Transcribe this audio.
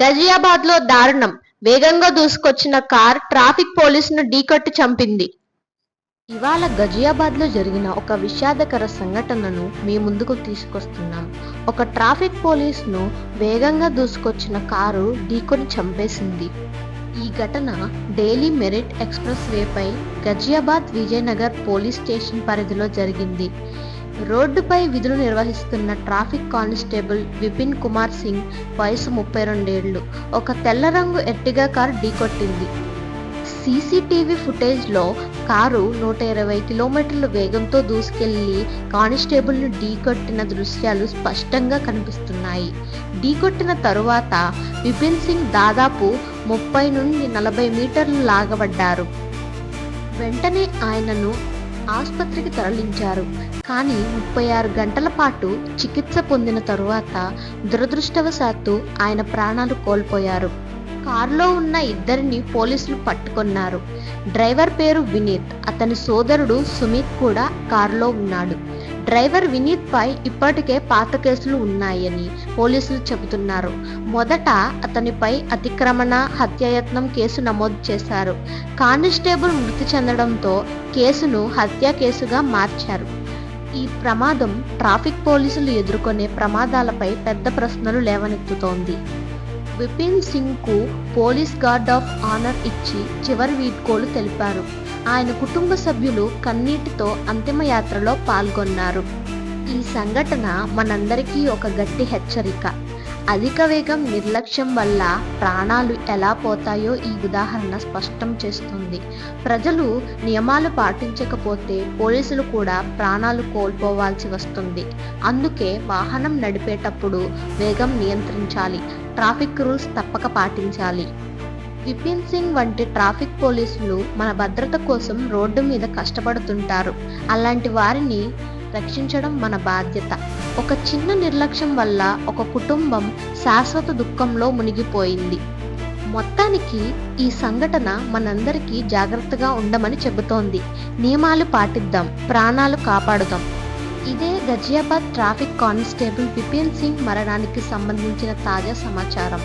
గజియాబాద్లో దారుణం. వేగంగా దూసుకొచ్చిన car traffic పోలీసును ఢీకొట్టి చంపింది. ఇవాళ గజియాబాద్లో జరిగిన ఒక విషాదకర సంఘటనను మీ ముందుకు తీసుకొస్తున్నాం. ఒక ట్రాఫిక్ పోలీస్ను వేగంగా దూసుకొచ్చిన కారు ఢీకొని చంపేసింది. ఈ ఘటన డైలీ మెరిట్ ఎక్స్ప్రెస్ వేపై గజియాబాద్ విజయనగర్ పోలీస్ స్టేషన్ పరిధిలో జరిగింది. రోడ్డుపై విధులు నిర్వహిస్తున్న ట్రాఫిక్ కానిస్టేబుల్ విపిన్ కుమార్ సింగ్ వయసు ముప్పై రెండేళ్ళు ఒక తెల్ల రంగు ఎర్టిగా కారు ఢీకొట్టింది. సీసీటీవీ ఫుటేజ్లో కారు నూట ఇరవై కిలోమీటర్ల వేగంతో దూసుకెళ్ళి కానిస్టేబుల్ను ఢీకొట్టిన దృశ్యాలు స్పష్టంగా కనిపిస్తున్నాయి. ఢీకొట్టిన తరువాత విపిన్ సింగ్ దాదాపు ముప్పై నుండి నలభై మీటర్లు లాగబడ్డారు. వెంటనే ఆయనను ఆసుపత్రికి తరలించారు. కానీ ముప్పై ఆరు గంటల పాటు చికిత్స పొందిన తరువాత దురదృష్టవశాత్తు ఆయన ప్రాణాలు కోల్పోయారు. కారులో ఉన్న ఇద్దరిని పోలీసులు పట్టుకున్నారు. డ్రైవర్ పేరు వినీత్ అతని సోదరుడు సుమిత్ కూడా కారులో ఉన్నాడు. డ్రైవర్ వినీత్ పై ఇప్పటికే పాత కేసులు ఉన్నాయని పోలీసులు చెబుతున్నారు. మొదట అతనిపై అతిక్రమణ హత్యాయత్నం కేసు నమోదు చేశారు. కానిస్టేబుల్ మృతి చెందడంతో కేసును హత్య కేసుగా మార్చారు. ఈ ప్రమాదం ట్రాఫిక్ పోలీసులు ఎదుర్కొనే ప్రమాదాలపై పెద్ద ప్రశ్నలు లేవనెత్తుతోంది. విపిన్ సింగ్కు పోలీస్ గార్డ్ ఆఫ్ ఆనర్ ఇచ్చి చివరి వీడ్కోలు తెలిపారు. ఆయన కుటుంబ సభ్యులు కన్నీటితో అంతిమయాత్రలో పాల్గొన్నారు. ఈ సంఘటన మనందరికీ ఒక గట్టి హెచ్చరిక. అధిక వేగం నిర్లక్ష్యం వల్ల ప్రాణాలు ఎలా పోతాయో ఈ ఉదాహరణ స్పష్టం చేస్తుంది. ప్రజలు నియమాలు పాటించకపోతే పోలీసులు కూడా ప్రాణాలు కోల్పోవాల్సి వస్తుంది. అందుకే వాహనం నడిపేటప్పుడు వేగం నియంత్రించాలి. ట్రాఫిక్ రూల్స్ తప్పక పాటించాలి. విపిన్ సింగ్ వంటి ట్రాఫిక్ పోలీసులు మన భద్రత కోసం రోడ్డు మీద కష్టపడుతుంటారు. అలాంటి వారిని రక్షించడం మన బాధ్యత. ఒక చిన్న నిర్లక్ష్యం వల్ల ఒక కుటుంబం శాశ్వత దుఃఖంలో మునిగిపోయింది. మొత్తానికి ఈ సంఘటన మనందరికీ జాగ్రత్తగా ఉండమని చెబుతోంది. నియమాలు పాటిద్దాం ప్రాణాలు కాపాడుదాం. ఇదే గజియాబాద్ ట్రాఫిక్ కానిస్టేబుల్ విపిన్ సింగ్ మరణానికి సంబంధించిన తాజా సమాచారం.